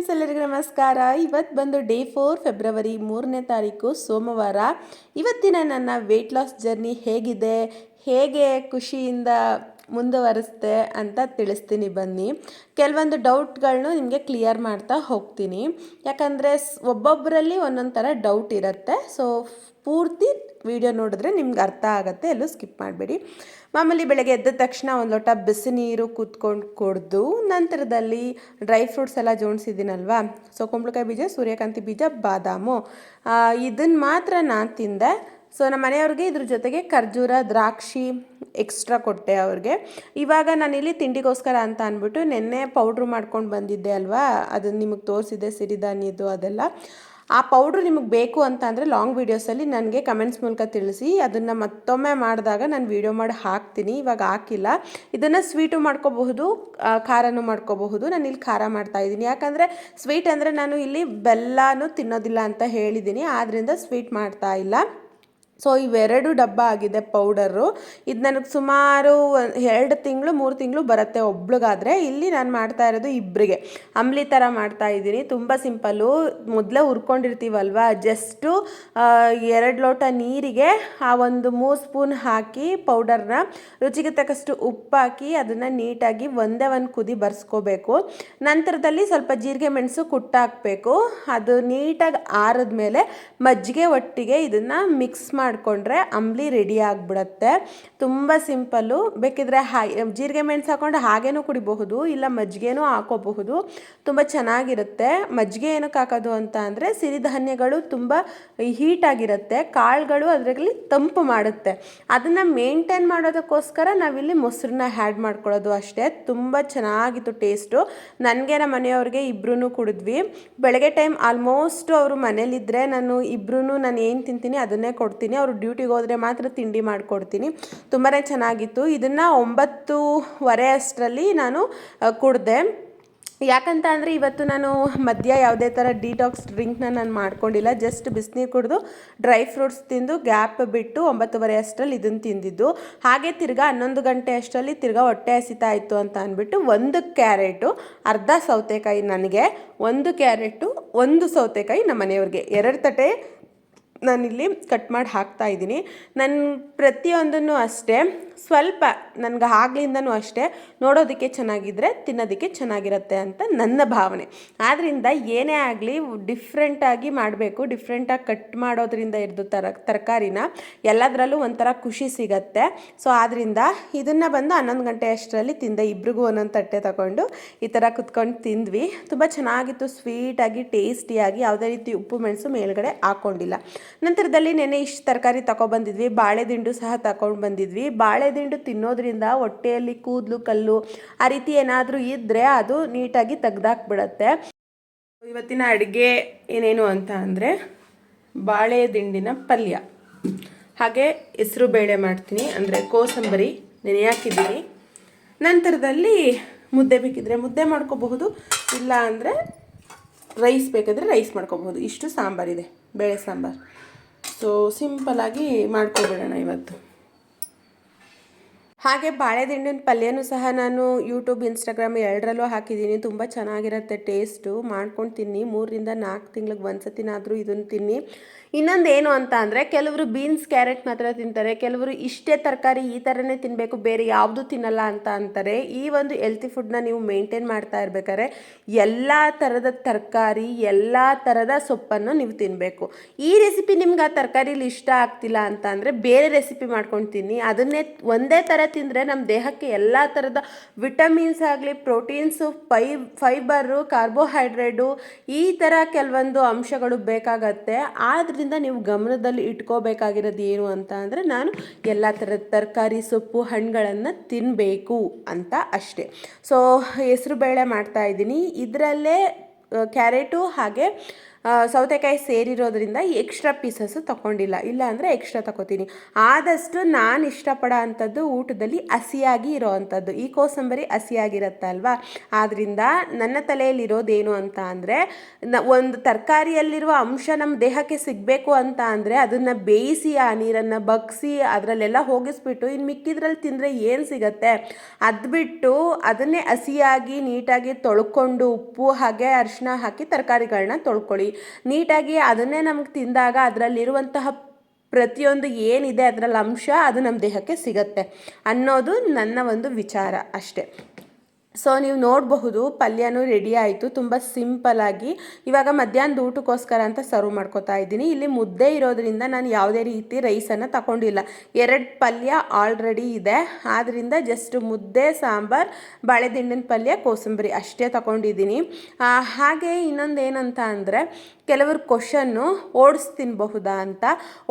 Friends, ಎಲ್ಲರಿಗೂ ನಮಸ್ಕಾರ. ಇವತ್ತು ಬಂದು ಡೇ ಫೋರ್ ಫೆಬ್ರವರಿ ಮೂರನೇ ತಾರೀಕು ಸೋಮವಾರ. ಇವತ್ತಿನ ನನ್ನ ವೆಯ್ಟ್ ಲಾಸ್ ಜರ್ನಿ ಹೇಗಿದೆ, ಹೇಗೆ ಖುಷಿಯಿಂದ ಮುಂದುವರಿಸ್ತೆ ಅಂತ ತಿಳಿಸ್ತೀನಿ ಬನ್ನಿ. ಕೆಲವೊಂದು ಡೌಟ್ಗಳನ್ನೂ ನಿಮಗೆ ಕ್ಲಿಯರ್ ಮಾಡ್ತಾ ಹೋಗ್ತೀನಿ. ಯಾಕಂದರೆ ಒಬ್ಬೊಬ್ಬರಲ್ಲಿ ಒಂದೊಂದು ಥರ ಡೌಟ್ ಇರುತ್ತೆ. ಸೊ ಪೂರ್ತಿ ವಿಡಿಯೋ ನೋಡಿದ್ರೆ ನಿಮ್ಗೆ ಅರ್ಥ ಆಗುತ್ತೆ, ಎಲ್ಲೂ ಸ್ಕಿಪ್ ಮಾಡಬೇಡಿ. ಮಾಮೂಲಿ ಬೆಳಗ್ಗೆ ಎದ್ದ ತಕ್ಷಣ ಒಂದು ಲೋಟ ಬಿಸಿ ನೀರು ಕೂತ್ಕೊಂಡು ಕುಡ್ದು ನಂತರದಲ್ಲಿ ಡ್ರೈ ಫ್ರೂಟ್ಸ್ ಎಲ್ಲ ಜೋಡಿಸಿದ್ದೀನಲ್ವಾ? ಸೊ ಕುಂಬಳಕಾಯಿ ಬೀಜ, ಸೂರ್ಯಕಾಂತಿ ಬೀಜ, ಬಾದಾಮು. ಇದನ್ನು ಮಾತ್ರ ನಾನು ತಿಂದೆ. ಸೊ ನಮ್ಮ ಮನೆಯವ್ರಿಗೆ ಇದ್ರ ಜೊತೆಗೆ ಖರ್ಜೂರ, ದ್ರಾಕ್ಷಿ ಎಕ್ಸ್ಟ್ರಾ ಕೊಟ್ಟೆ ಅವ್ರಿಗೆ. ಇವಾಗ ನಾನಿಲ್ಲಿ ತಿಂಡಿಗೋಸ್ಕರ ಅಂತ ಅಂದ್ಬಿಟ್ಟು ನಿನ್ನೆ ಪೌಡ್ರು ಮಾಡ್ಕೊಂಡು ಬಂದಿದ್ದೆ ಅಲ್ವಾ? ಅದನ್ನು ನಿಮಗೆ ತೋರಿಸಿದ್ದೆ, ಸಿರಿಧಾನ್ಯದ್ದು ಅದೆಲ್ಲ. ಆ ಪೌಡ್ರು ನಿಮಗೆ ಬೇಕು ಅಂತ ಅಂದರೆ ಲಾಂಗ್ ವೀಡಿಯೋಸಲ್ಲಿ ನನಗೆ ಕಮೆಂಟ್ಸ್ ಮೂಲಕ ತಿಳಿಸಿ, ಅದನ್ನು ಮತ್ತೊಮ್ಮೆ ಮಾಡಿದಾಗ ನಾನು ವೀಡಿಯೋ ಮಾಡಿ ಹಾಕ್ತೀನಿ. ಇವಾಗ ಹಾಕಿಲ್ಲ. ಇದನ್ನು ಸ್ವೀಟು ಮಾಡ್ಕೋಬಹುದು ಖಾರನೂ ಮಾಡ್ಕೋಬಹುದು. ನಾನು ಇಲ್ಲಿ ಖಾರ ಮಾಡ್ತಾ ಇದ್ದೀನಿ. ಯಾಕಂದರೆ ಸ್ವೀಟ್ ಅಂದರೆ ನಾನು ಇಲ್ಲಿ ಬೆಲ್ಲನೂ ತಿನ್ನೋದಿಲ್ಲ ಅಂತ ಹೇಳಿದ್ದೀನಿ. ಆದ್ದರಿಂದ ಸ್ವೀಟ್ ಮಾಡ್ತಾ ಇಲ್ಲ. ಸೊ ಇವೆರಡು ಡಬ್ಬ ಆಗಿದೆ ಪೌಡರು. ಇದು ನನಗೆ ಸುಮಾರು ಎರಡು ತಿಂಗಳು, ಮೂರು ತಿಂಗಳು ಬರುತ್ತೆ ಒಬ್ಳಿಗಾದರೆ. ಇಲ್ಲಿ ನಾನು ಮಾಡ್ತಾ ಇರೋದು ಇಬ್ಬರಿಗೆ ಅಂಬ್ಲಿ ಥರ ಮಾಡ್ತಾ ಇದ್ದೀನಿ. ತುಂಬ ಸಿಂಪಲ್ಲು. ಮೊದಲೇ ಹುರ್ಕೊಂಡಿರ್ತೀವಲ್ವ? ಜಸ್ಟು ಎರಡು ಲೋಟ ನೀರಿಗೆ ಆ ಒಂದು ಮೂರು ಸ್ಪೂನ್ ಹಾಕಿ ಪೌಡರ್ನ, ರುಚಿಗೆ ತಕ್ಕಷ್ಟು ಉಪ್ಪು ಹಾಕಿ ಅದನ್ನು ನೀಟಾಗಿ ಒಂದೇ ಒಂದು ಕುದಿ ಬರ್ಸ್ಕೋಬೇಕು. ನಂತರದಲ್ಲಿ ಸ್ವಲ್ಪ ಜೀರಿಗೆ ಮೆಣಸು ಕುಟ್ಟಾಕಬೇಕು ಅದು ನೀಟಾಗಿ ಆರಿದ್ಮೇಲೆ ಮಜ್ಜಿಗೆ ಒಟ್ಟಿಗೆ ಇದನ್ನು ಮಿಕ್ಸ್ ಮಾಡಿ ಮಾಡಿಕೊಂಡ್ರೆ ಅಂಬ್ಲಿ ರೆಡಿ ಆಗಿಬಿಡತ್ತೆ. ತುಂಬ ಸಿಂಪಲ್ಲು ಬೇಕಿದ್ರೆ ಹಾ, ಜೀರಿಗೆ ಮೆಣಸು ಹಾಕ್ಕೊಂಡು ಹಾಗೇನೂ ಕುಡಿಬಹುದು, ಇಲ್ಲ ಮಜ್ಜಿಗೆನೂ ಹಾಕೋಬಹುದು. ತುಂಬ ಚೆನ್ನಾಗಿರುತ್ತೆ. ಮಜ್ಜಿಗೆ ಏನಕ್ಕೆ ಹಾಕೋದು ಅಂತ ಅಂದರೆ ಸಿರಿಧಾನ್ಯಗಳು ತುಂಬ ಹೀಟಾಗಿರುತ್ತೆ ಕಾಳುಗಳು ಅದರಲ್ಲಿ ತಂಪು ಮಾಡುತ್ತೆ. ಅದನ್ನು ಮೇಂಟೈನ್ ಮಾಡೋದಕ್ಕೋಸ್ಕರ ನಾವಿಲ್ಲಿ ಮೊಸರನ್ನ ಹ್ಯಾಡ್ ಮಾಡ್ಕೊಳ್ಳೋದು ಅಷ್ಟೇ. ತುಂಬ ಚೆನ್ನಾಗಿತ್ತು ಟೇಸ್ಟು ನನಗೆ ನಮ್ಮ ಮನೆಯವ್ರಿಗೆ ಇಬ್ಬರೂ ಕುಡಿದ್ವಿ. ಬೆಳಗ್ಗೆ ಟೈಮ್ ಆಲ್ಮೋಸ್ಟ್ ಅವರು ಮನೇಲಿದ್ದರೆ ನಾನು ಇಬ್ಬರೂ ನಾನು ಏನು ತಿಂತೀನಿ ಅದನ್ನೇ ಕೊಡ್ತೀನಿ. ಅವರು ಡ್ಯೂಟಿಗೆ ಹೋದರೆ ಮಾತ್ರ ತಿಂಡಿ ಮಾಡಿಕೊಡ್ತೀನಿ. ತುಂಬಾ ಚೆನ್ನಾಗಿತ್ತು. ಇದನ್ನು ಒಂಬತ್ತೂವರೆ ಅಷ್ಟರಲ್ಲಿ ನಾನು ಕುಡಿದೆ. ಯಾಕಂತ ಅಂದರೆ ಇವತ್ತು ನಾನು ಮಧ್ಯ ಯಾವುದೇ ಥರ ಡಿಟಾಕ್ಸ್ ಡ್ರಿಂಕ್ನ ನಾನು ಮಾಡ್ಕೊಂಡಿಲ್ಲ. ಜಸ್ಟ್ ಬಿಸಿನೀರು ಕುಡಿದು ಡ್ರೈ ಫ್ರೂಟ್ಸ್ ತಿಂದು ಗ್ಯಾಪ್ ಬಿಟ್ಟು ಒಂಬತ್ತುವರೆ ಅಷ್ಟರಲ್ಲಿ ಇದನ್ನು ತಿಂದಿದ್ದು. ಹಾಗೆ ತಿರ್ಗಾ ಹನ್ನೊಂದು ಗಂಟೆ ಅಷ್ಟರಲ್ಲಿ ತಿರ್ಗಾ ಹೊಟ್ಟೆ ಹಸಿತಾ ಇತ್ತು ಅಂತ ಅಂದ್ಬಿಟ್ಟು ಒಂದು ಕ್ಯಾರೆಟು, ಅರ್ಧ ಸೌತೆಕಾಯಿ ನನಗೆ, ಒಂದು ಕ್ಯಾರೆಟು, ಒಂದು ಸೌತೆಕಾಯಿ ನಮ್ಮ ಮನೆಯವ್ರಿಗೆ ಎರಡು ತಟೆ ನಾನಿಲ್ಲಿ ಕಟ್ ಮಾಡಿ ಹಾಕ್ತಾ ಇದ್ದೀನಿ. ನನ್ನ ಪ್ರತಿಯೊಂದನ್ನು ಅಷ್ಟೇ ಸ್ವಲ್ಪ ನನಗೆ ಆಗ್ಲಿಂದನೂ ಅಷ್ಟೇ ನೋಡೋದಕ್ಕೆ ಚೆನ್ನಾಗಿದ್ದರೆ ತಿನ್ನೋದಕ್ಕೆ ಚೆನ್ನಾಗಿರುತ್ತೆ ಅಂತ ನನ್ನ ಭಾವನೆ. ಆದ್ದರಿಂದ ಏನೇ ಆಗಲಿ ಡಿಫ್ರೆಂಟಾಗಿ ಮಾಡಬೇಕು ಡಿಫ್ರೆಂಟಾಗಿ ಕಟ್ ಮಾಡೋದ್ರಿಂದ ಇರ್ದು ತರ, ತರಕಾರಿನ ಎಲ್ಲದರಲ್ಲೂ ಒಂಥರ ಖುಷಿ ಸಿಗತ್ತೆ. ಸೊ ಆದ್ದರಿಂದ ಇದನ್ನು ಬಂದು ಹನ್ನೊಂದು ಗಂಟೆ ಅಷ್ಟರಲ್ಲಿ ತಿಂದೆ. ಇಬ್ರಿಗೂ ಒಂದೊಂದು ತಟ್ಟೆ ತಗೊಂಡು ಈ ಥರ ಕುತ್ಕೊಂಡು ತಿಂದ್ವಿ. ತುಂಬ ಚೆನ್ನಾಗಿತ್ತು ಸ್ವೀಟಾಗಿ ಟೇಸ್ಟಿಯಾಗಿ ಯಾವುದೇ ರೀತಿ ಉಪ್ಪು, ಮೆಣಸು ಮೇಲ್ಗಡೆ ಹಾಕ್ಕೊಂಡಿಲ್ಲ ನಂತರದಲ್ಲಿ ನೆನೆ ಇಷ್ಟು ತರಕಾರಿ ತಗೊಬಂದಿದ್ವಿ ಬಾಳೆದಿಂಡು ಸಹ ತಗೊಂಡು ಬಂದಿದ್ವಿ. ಬಾಳೆ ದಿಂಡು ತಿನ್ನೋದ್ರಿಂದ ಹೊಟ್ಟೆಯಲ್ಲಿ ಕೂದಲು, ಕಲ್ಲು ಆ ರೀತಿ ಏನಾದರೂ ಇದ್ದರೆ ಅದು ನೀಟಾಗಿ ತೆಗ್ದಾಕ್ಬಿಡತ್ತೆ. ಇವತ್ತಿನ ಅಡುಗೆ ಏನೇನು ಅಂತ ಅಂದರೆ ಬಾಳೆ ದಿಂಡಿನ ಪಲ್ಯ. ಹಾಗೆ ಹೆಸರು ಬೇಳೆ ಮಾಡ್ತೀನಿ. ಅಂದರೆ ಕೋಸಂಬರಿ ನೆನೆ ಹಾಕಿದ್ದೀನಿ. ನಂತರದಲ್ಲಿ ಮುದ್ದೆ ಬೇಕಿದ್ರೆ ಮುದ್ದೆ ಮಾಡ್ಕೋಬಹುದು. ಇಲ್ಲ ಅಂದರೆ ರೈಸ್ ಬೇಕಾದರೆ ರೈಸ್ ಮಾಡ್ಕೋಬಹುದು. ಇಷ್ಟು ಸಾಂಬಾರಿದೆ ಬೇಳೆ ಸಾಂಬಾರು. ಸೊ ಸಿಂಪಲಾಗಿ ಮಾಡ್ಕೊಬಿಡೋಣ ಇವತ್ತು. ಹಾಗೆ ಬಾಳೆದಿಂಡಿನ ಪಲ್ಯನೂ ಸಹ ನಾನು ಯೂಟ್ಯೂಬ್ ಇನ್ಸ್ಟಾಗ್ರಾಮ್ ಎರಡರಲ್ಲೂ ಹಾಕಿದ್ದೀನಿ. ತುಂಬ ಚೆನ್ನಾಗಿರುತ್ತೆ ಟೇಸ್ಟು ಮಾಡ್ಕೊಂಡು ತಿನ್ನಿ. ಮೂರರಿಂದ ನಾಲ್ಕು ತಿಂಗ್ಳಿಗೆ ಒಂದು ಸತಿನಾದರೂ ಇದನ್ನು ತಿನ್ನಿ. ಇನ್ನೊಂದು ಏನು ಅಂತ ಅಂದರೆ, ಕೆಲವರು ಬೀನ್ಸ್ ಕ್ಯಾರೆಟ್ ಮಾತ್ರ ತಿಂತಾರೆ. ಕೆಲವರು ಇಷ್ಟೇ ತರಕಾರಿ ಈ ಥರನೇ ತಿನ್ನಬೇಕು ಬೇರೆ ಯಾವುದು ತಿನ್ನಲ್ಲ ಅಂತ ಅಂತಾರೆ. ಈ ಒಂದು ಹೆಲ್ತಿ ಫುಡ್ನ ನೀವು ಮೇಂಟೈನ್ ಮಾಡ್ತಾ ಇರ್ಬೇಕಾದ್ರೆ, ಎಲ್ಲ ಥರದ ತರಕಾರಿ, ಎಲ್ಲ ಥರದ ಸೊಪ್ಪನ್ನು ನೀವು ತಿನ್ನಬೇಕು ಈ ರೆಸಿಪಿ ನಿಮ್ಗೆ ಆ ತರಕಾರಿಲಿ ಇಷ್ಟ ಆಗ್ತಿಲ್ಲ ಅಂತ ಅಂದರೆ, ಬೇರೆ ರೆಸಿಪಿ ಮಾಡ್ಕೊಂಡು ತಿನ್ನಿ. ಅದನ್ನೇ ಒಂದೇ ಥರ ತಿಂದರೆ ನಮ್ಮ ದೇಹಕ್ಕೆ ಎಲ್ಲ ಥರದ ವಿಟಮಿನ್ಸ್ ಆಗಲಿ, ಪ್ರೋಟೀನ್ಸು, ಫೈ, ಫೈಬರು, ಕಾರ್ಬೋಹೈಡ್ರೇಟು ಈ ಥರ ಕೆಲವೊಂದು ಅಂಶಗಳು ಬೇಕಾಗತ್ತೆ. ಆದ್ದರಿಂದ ನೀವು ಗಮನದಲ್ಲಿ ಇಟ್ಕೋಬೇಕಾಗಿರೋದು ಏನು ಅಂತ ಅಂದರೆ ನಾನು ಎಲ್ಲ ಥರದ ತರಕಾರಿ, ಸೊಪ್ಪು, ಹಣ್ಣುಗಳನ್ನು ತಿನ್ನಬೇಕು ಅಂತ ಅಷ್ಟೇ. ಸೊ ಹೆಸರು ಬೇಳೆ ಮಾಡ್ತಾ ಇದ್ದೀನಿ. ಇದರಲ್ಲೇ ಕ್ಯಾರೆಟು ಹಾಗೆ ಸೌತೆಕಾಯಿ ಸೇರಿರೋದ್ರಿಂದ ಎಕ್ಸ್ಟ್ರಾ ಪೀಸಸ್ಸು ತೊಗೊಂಡಿಲ್ಲ. ಇಲ್ಲ ಅಂದರೆ ಎಕ್ಸ್ಟ್ರಾ ತಗೋತೀನಿ. ಆದಷ್ಟು ನಾನು ಇಷ್ಟಪಡೋ ಅಂಥದ್ದು ಊಟದಲ್ಲಿ ಹಸಿಯಾಗಿ ಇರೋ ಅಂಥದ್ದು. ಈ ಕೋಸಂಬರಿ ಹಸಿಯಾಗಿರುತ್ತೆ ಅಲ್ವಾ? ಆದ್ದರಿಂದ ನನ್ನ ತಲೆಯಲ್ಲಿರೋದೇನು ಅಂತ ಅಂದರೆ, ನ, ಒಂದು ತರಕಾರಿಯಲ್ಲಿರುವ ಅಂಶ ನಮ್ಮ ದೇಹಕ್ಕೆ ಸಿಗಬೇಕು ಅಂತ ಅಂದರೆ ಅದನ್ನು ಬೇಯಿಸಿ ಆ ನೀರನ್ನು ಬಗ್ಸಿ ಅದರಲ್ಲೆಲ್ಲ ಹೋಗಿಸ್ಬಿಟ್ಟು ಇನ್ನು ಮಿಕ್ಕಿದ್ರಲ್ಲಿ ತಿಂದರೆ ಏನು ಸಿಗತ್ತೆ? ಅದು ಬಿಟ್ಟು ಅದನ್ನೇ ಹಸಿಯಾಗಿ ನೀಟಾಗಿ ತೊಳ್ಕೊಂಡು ಉಪ್ಪು ಹಾಗೆ ಅರಿಶಿನ ಹಾಕಿ ತರಕಾರಿಗಳನ್ನ ತೊಳ್ಕೊಳ್ಳಿ. ನೀಟಾಗಿ ಅದನ್ನೇ ನಮ್ಗೆ ತಿಂದಾಗ ಅದರಲ್ಲಿರುವಂತಹ ಪ್ರತಿಯೊಂದು ಏನಿದೆ ಅದರಲ್ಲಿ ಅಂಶ ಅದು ನಮ್ಮ ದೇಹಕ್ಕೆ ಸಿಗತ್ತೆ ಅನ್ನೋದು ನನ್ನ ಒಂದು ವಿಚಾರ ಅಷ್ಟೆ. ಸೊ ನೀವು ನೋಡಬಹುದು, ಪಲ್ಯನೂ ರೆಡಿ ಆಯಿತು, ತುಂಬ ಸಿಂಪಲಾಗಿ ಇವಾಗ ಮಧ್ಯಾಹ್ನದ ಊಟಕ್ಕೋಸ್ಕರ ಅಂತ ಸರ್ವ್ ಮಾಡ್ಕೋತಾ ಇದ್ದೀನಿ. ಇಲ್ಲಿ ಮುದ್ದೆ ಇರೋದ್ರಿಂದ ನಾನು ಯಾವುದೇ ರೀತಿ ರೈಸನ್ನು ತಗೊಂಡಿಲ್ಲ. ಎರಡು ಪಲ್ಯ ಆಲ್ರೆಡಿ ಇದೆ. ಆದ್ದರಿಂದ ಜಸ್ಟ್ ಮುದ್ದೆ, ಸಾಂಬಾರು, ಬಾಳೆದಿಂಡಿನ ಪಲ್ಯ, ಕೋಸಂಬರಿ ಅಷ್ಟೇ ತಗೊಂಡಿದ್ದೀನಿ. ಹಾಗೆ ಇನ್ನೊಂದು ಏನಂತ ಅಂದರೆ ಕೆಲವರು ಕ್ವಶನ್ನು ಓಟ್ಸ್ ತಿನ್ನಬಹುದಾ ಅಂತ.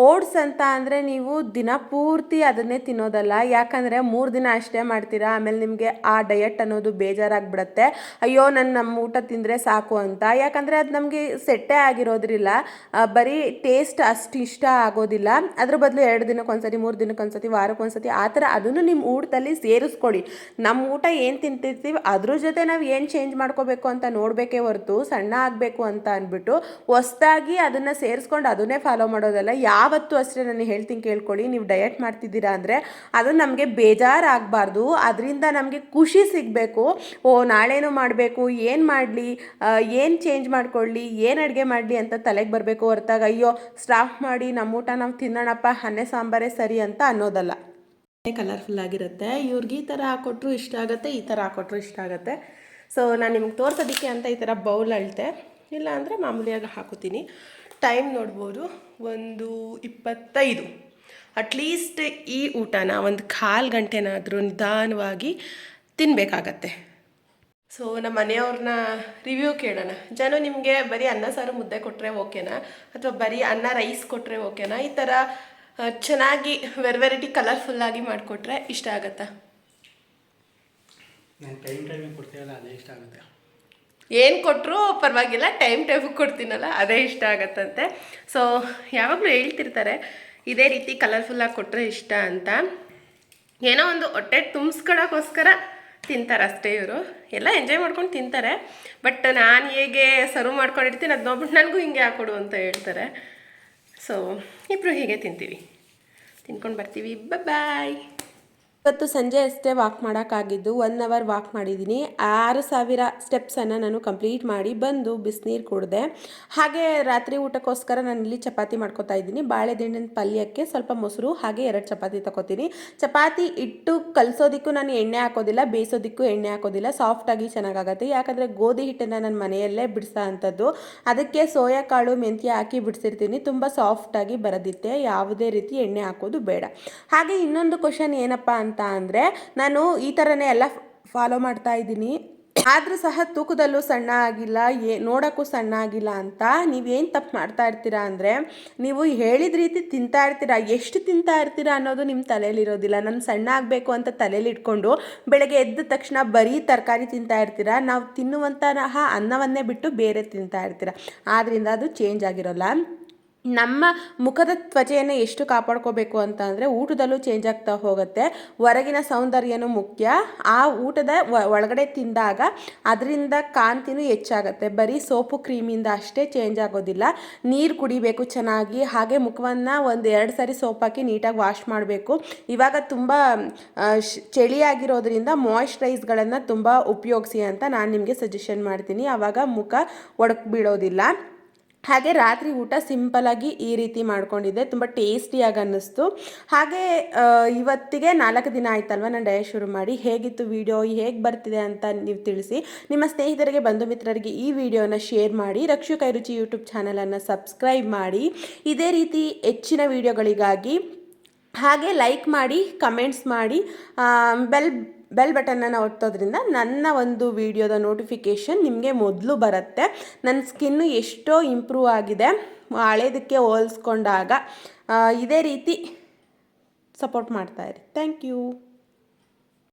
ಓಟ್ಸ್ ಅಂತ ಅಂದರೆ ನೀವು ದಿನ ಪೂರ್ತಿ ಅದನ್ನೇ ತಿನ್ನೋದಲ್ಲ. ಯಾಕಂದರೆ ಮೂರು ದಿನ ಅಷ್ಟೇ ಮಾಡ್ತೀರಾ, ಆಮೇಲೆ ನಿಮಗೆ ಆ ಡಯಟ್ ಅನ್ನೋದು ಬೇಜಾರಾಗ್ಬಿಡತ್ತೆ. ಅಯ್ಯೋ, ನಾನು ನಮ್ಮ ಊಟ ತಿಂದರೆ ಸಾಕು ಅಂತ. ಯಾಕಂದರೆ ಅದು ನಮಗೆ ಸೆಟ್ಟೇ ಆಗಿರೋದ್ರಿಲ್ಲ. ಬರೀ ಟೇಸ್ಟ್ ಅಷ್ಟು ಇಷ್ಟ ಆಗೋದಿಲ್ಲ. ಅದ್ರ ಬದಲು ಎರಡು ದಿನಕ್ಕೆ ಒಂದ್ಸತಿ, ಮೂರು ದಿನಕ್ಕೆ ಒಂದ್ಸತಿ, ವಾರಕ್ಕೆ ಒಂದ್ಸತಿ, ಆ ಥರ ಅದನ್ನು ನಿಮ್ಮ ಊಟದಲ್ಲಿ ಸೇರಿಸ್ಕೊಳ್ಳಿ. ನಮ್ಮ ಊಟ ಏನು ತಿಂತಿರ್ತೀವಿ, ಅದ್ರ ಜೊತೆ ನಾವು ಏನು ಚೇಂಜ್ ಮಾಡ್ಕೋಬೇಕು ಅಂತ ನೋಡಬೇಕೇ ಹೊರತು, ಸಣ್ಣ ಆಗಬೇಕು ಅಂತ ಅಂದ್ಬಿಟ್ಟು ಹೊಸ್ದಾಗಿ ಅದನ್ನು ಸೇರಿಸ್ಕೊಂಡು ಅದನ್ನೇ ಫಾಲೋ ಮಾಡೋದಲ್ಲ, ಯಾವತ್ತೂ ಅಷ್ಟೇ ನಾನು ಹೇಳ್ತೀನಿ ಕೇಳ್ಕೊಳ್ಳಿ, ನೀವು ಡಯಟ್ ಮಾಡ್ತಿದ್ದೀರಾ ಅಂದರೆ ಅದು ನಮಗೆ ಬೇಜಾರಾಗಬಾರ್ದು, ಅದರಿಂದ ನಮಗೆ ಖುಷಿ ಸಿಗಬೇಕು. ಓ, ನಾಳೇನು ಮಾಡಬೇಕು, ಏನು ಮಾಡಲಿ ಏನು ಚೇಂಜ್ ಮಾಡ್ಕೊಳ್ಳಿ, ಏನು ಅಡುಗೆ ಮಾಡಲಿ ಅಂತ ತಲೆಗೆ ಬರಬೇಕು ಹೊರತಾಗ, ಅಯ್ಯೋ ಸ್ಟಾಫ್ ಮಾಡಿ, ನಮ್ಮ ಊಟ ನಾವು ತಿನ್ನೋಣಪ್ಪ ಹನ್ನೆ ಸಾಂಬಾರೇ ಸರಿ ಅಂತ ಅನ್ನೋದಲ್ಲ. ಕಲರ್ಫುಲ್ ಆಗಿರುತ್ತೆ, ಇವ್ರಿಗೆ ಈ ಥರ ಹಾಕೊಟ್ರು ಇಷ್ಟ ಆಗುತ್ತೆ, ಈ ಥರ ಹಾಕೊಟ್ರು ಇಷ್ಟ ಆಗುತ್ತೆ. ಸೊ ನಾನು ನಿಮ್ಗೆ ತೋರ್ಸೋದಕ್ಕೆ ಅಂತ ಈ ಥರ ಬೌಲ್ ಅಳ್ತೆ. ಇಲ್ಲ ಅಂದರೆ ಮಾಮೂಲಿಯಾಗಿ ಹಾಕೋತೀನಿ. ಟೈಮ್ ನೋಡ್ಬೋದು, ಒಂದು ಇಪ್ಪತ್ತೈದು. ಅಟ್ಲೀಸ್ಟ್ ಈ ಊಟನ ಒಂದು ಕಾಲು ಗಂಟೆನಾದರೂ ನಿಧಾನವಾಗಿ ತಿನ್ನಬೇಕಾಗತ್ತೆ ಸೊ ನಮ್ಮ ಮನೆಯವ್ರನ್ನ ರಿವ್ಯೂ ಕೇಳೋಣ. ಜನ ನಿಮಗೆ ಬರೀ ಅನ್ನ, ಸಾರು, ಮುದ್ದೆ ಕೊಟ್ಟರೆ ಓಕೆನಾ? ಅಥವಾ ಬರೀ ಅನ್ನ ರೈಸ್ ಕೊಟ್ಟರೆ ಓಕೆನಾ? ಈ ಥರ ಚೆನ್ನಾಗಿ ವೆರ್ ವೆರೈಟಿ ಕಲರ್ಫುಲ್ಲಾಗಿ ಮಾಡಿಕೊಟ್ರೆ ಇಷ್ಟ ಆಗುತ್ತಾ? ನಾನು ಟೈಮ್ ಟೈಮಿಗೆ ಕೊಡ್ತೀವಲ್ಲ ಅದೇ ಇಷ್ಟ ಆಗುತ್ತೆ. ಏನು ಕೊಟ್ಟರು ಪರವಾಗಿಲ್ಲ ಟೈಮ್ ಟೈಮಿಗೆ ಕೊಡ್ತೀನಲ್ಲ, ಅದೇ ಇಷ್ಟ ಆಗತ್ತಂತೆ. ಸೊ ಯಾವಾಗಲೂ ಹೇಳ್ತಿರ್ತಾರೆ, ಇದೇ ರೀತಿ ಕಲರ್ಫುಲ್ಲಾಗಿ ಕೊಟ್ಟರೆ ಇಷ್ಟ ಅಂತ. ಏನೋ ಒಂದು ಹೊಟ್ಟೆ ತುಂಬಿಸ್ಕೊಳಕ್ಕೋಸ್ಕರ ತಿಂತಾರೆ ಅಷ್ಟೇ ಇವರು. ಎಲ್ಲ ಎಂಜಾಯ್ ಮಾಡ್ಕೊಂಡು ತಿಂತಾರೆ. ಬಟ್ ನಾನು ಹೇಗೆ ಸರ್ವ್ ಮಾಡ್ಕೊಂಡಿರ್ತೀನಿ ಅದು ನೋಡ್ಬಿಟ್ಟು ನನಗೂ ಹಿಂಗೆ ಹಾಕೊಡು ಅಂತ ಹೇಳ್ತಾರೆ. ಸೊ ಇಬ್ಬರು ಹೀಗೆ ತಿಂತೀವಿ. ತಿನ್ಕೊಂಡು ಬರ್ತೀವಿ. ಬಾಯ್ ಇವತ್ತು ಸಂಜೆ ಅಷ್ಟೇ ವಾಕ್ ಮಾಡೋಕ್ಕಾಗಿದ್ದು ಒನ್ ಅವರ್ ವಾಕ್ ಮಾಡಿದ್ದೀನಿ. ಆರು ಸಾವಿರ ಸ್ಟೆಪ್ಸನ್ನು ನಾನು ಕಂಪ್ಲೀಟ್ ಮಾಡಿ ಬಂದು ಬಿಸಿನೀರು ಕುಡಿದೆ. ಹಾಗೆ ರಾತ್ರಿ ಊಟಕ್ಕೋಸ್ಕರ ನಾನು ಇಲ್ಲಿ ಚಪಾತಿ ಮಾಡ್ಕೋತಾ ಇದ್ದೀನಿ. ಬಾಳೆದಿಂಡಿನ ಪಲ್ಯಕ್ಕೆ ಸ್ವಲ್ಪ ಮೊಸರು, ಹಾಗೆ ಎರಡು ಚಪಾತಿ ತಗೋತೀನಿ ಚಪಾತಿ ಇಟ್ಟು ಕಲಿಸೋದಕ್ಕೂ ನಾನು ಎಣ್ಣೆ ಹಾಕೋದಿಲ್ಲ, ಬೇಯಿಸೋದಕ್ಕೂ ಎಣ್ಣೆ ಹಾಕೋದಿಲ್ಲ. ಸಾಫ್ಟಾಗಿ ಚೆನ್ನಾಗಾಗುತ್ತೆ. ಯಾಕಂದರೆ ಗೋಧಿ ಹಿಟ್ಟನ್ನು ನಾನು ಮನೆಯಲ್ಲೇ ಬಿಡಿಸೋ ಅಂಥದ್ದು. ಅದಕ್ಕೆ ಸೋಯಾ ಕಾಳು, ಮೆಂತ್ಯ ಹಾಕಿ ಬಿಡಿಸಿರ್ತೀನಿ. ತುಂಬ ಸಾಫ್ಟಾಗಿ ಬರೋದಿತ್ತೆ. ಯಾವುದೇ ರೀತಿ ಎಣ್ಣೆ ಹಾಕೋದು ಬೇಡ. ಹಾಗೆ ಇನ್ನೊಂದು ಕ್ವಶನ್ ಏನಪ್ಪ ಅಂತ ಅಂದರೆ ನಾನು ಈ ಥರನೇ ಎಲ್ಲ ಫಾಲೋ ಮಾಡ್ತಾ ಇದ್ದೀನಿ. ಆದರೂ ಸಹ ತೂಕದಲ್ಲೂ ಸಣ್ಣ ಆಗಿಲ್ಲ, ಏ, ನೋಡೋಕ್ಕೂ ಸಣ್ಣ ಆಗಿಲ್ಲ ಅಂತ ನೀವೇನು ತಪ್ಪು ಮಾಡ್ತಾ ಇರ್ತೀರಾ ಅಂದರೆ ನೀವು ಹೇಳಿದ ರೀತಿ ತಿಂತಾ ಇರ್ತೀರಾ, ಎಷ್ಟು ತಿಂತಾ ಇರ್ತೀರಾ ಅನ್ನೋದು ನಿಮ್ಮ ತಲೆಯಲ್ಲಿರೋದಿಲ್ಲ ನಾನು ಸಣ್ಣ ಆಗಬೇಕು ಅಂತ ತಲೆಯಲ್ಲಿ ಇಟ್ಕೊಂಡು ಬೆಳಗ್ಗೆ ಎದ್ದ ತಕ್ಷಣ ಬರೀ ತರಕಾರಿ ತಿಂತಾ ಇರ್ತೀರಾ, ನಾವು ತಿನ್ನುವಂತಹ ಅನ್ನವನ್ನೇ ಬಿಟ್ಟು ಬೇರೆ ತಿಂತಾ ಇರ್ತೀರಾ. ಆದ್ದರಿಂದ ಅದು ಚೇಂಜ್ ಆಗಿರೋಲ್ಲ. ನಮ್ಮ ಮುಖದ ತ್ವಚೆಯನ್ನು ಎಷ್ಟು ಕಾಪಾಡ್ಕೋಬೇಕು ಅಂತ ಅಂದರೆ ಊಟದಲ್ಲೂ ಚೇಂಜ್ ಆಗ್ತಾ ಹೋಗುತ್ತೆ. ಹೊರಗಿನ ಸೌಂದರ್ಯನೂ ಮುಖ್ಯ. ಆ ಊಟದ ಒಳಗಡೆ ತಿಂದಾಗ ಅದರಿಂದ ಕಾಂತಿನೂ ಹೆಚ್ಚಾಗುತ್ತೆ. ಬರೀ ಸೋಪು ಕ್ರೀಮಿಂದ ಅಷ್ಟೇ ಚೇಂಜ್ ಆಗೋದಿಲ್ಲ. ನೀರು ಕುಡಿಬೇಕು ಚೆನ್ನಾಗಿ, ಹಾಗೆ ಮುಖವನ್ನು ಒಂದು ಎರಡು ಸಾರಿ ಸೋಪ್ ಹಾಕಿ ನೀಟಾಗಿ ವಾಶ್ ಮಾಡಬೇಕು. ಇವಾಗ ತುಂಬ ಚಳಿಯಾಗಿರೋದ್ರಿಂದ ಮಾಯಿಶ್ಚರೈಸ್ಗಳನ್ನು ತುಂಬ ಉಪಯೋಗಿಸಿ ಅಂತ ನಾನು ನಿಮಗೆ ಸಜೆಷನ್ ಮಾಡ್ತೀನಿ. ಆವಾಗ ಮುಖ ಒಡಕ್ ಬೀಳೋದಿಲ್ಲ ಹಾಗೆ ರಾತ್ರಿ ಊಟ ಸಿಂಪಲಾಗಿ ಈ ರೀತಿ ಮಾಡ್ಕೊಂಡಿದ್ದೆ, ತುಂಬ ಟೇಸ್ಟಿಯಾಗಿ ಅನ್ನಿಸ್ತು. ಹಾಗೆ ಇವತ್ತಿಗೆ ನಾಲ್ಕು ದಿನ ಆಯ್ತಲ್ವ ನಾನು ಡಯ ಶುರು ಮಾಡಿ, ಹೇಗಿತ್ತು ವಿಡಿಯೋ ಹೇಗೆ ಬರ್ತಿದೆ ಅಂತ ನೀವು ತಿಳಿಸಿ. ನಿಮ್ಮ ಸ್ನೇಹಿತರಿಗೆ, ಬಂಧು ಮಿತ್ರರಿಗೆ ಈ ವಿಡಿಯೋನ ಶೇರ್ ಮಾಡಿ, ರಕ್ಷು ಕೈರುಚಿ ಯೂಟ್ಯೂಬ್ ಚಾನಲನ್ನು ಸಬ್ಸ್ಕ್ರೈಬ್ ಮಾಡಿ. ಇದೇ ರೀತಿ ಹೆಚ್ಚಿನ ವಿಡಿಯೋಗಳಿಗಾಗಿ ಹಾಗೆ ಲೈಕ್ ಮಾಡಿ ಕಮೆಂಟ್ಸ್ ಮಾಡಿ ಬೆಲ್ ಬೆಲ್ ಬಟನ್ನ ಒತ್ತೋದ್ರಿಂದ ನನ್ನ ಒಂದು ವಿಡಿಯೋದ ನೋಟಿಫಿಕೇಷನ್ ನಿಮಗೆ ಮೊದಲು ಬರುತ್ತೆ. ನನ್ನ ಸ್ಕಿನ್ನು ಎಷ್ಟೋ ಇಂಪ್ರೂವ್ ಆಗಿದೆ. ಹಳೇದಕ್ಕೆ ಹೋಲಿಸ್ಕೊಂಡಾಗ ಇದೇ ರೀತಿ ಸಪೋರ್ಟ್ ಮಾಡ್ತಾಯಿರಿ ಥ್ಯಾಂಕ್ ಯು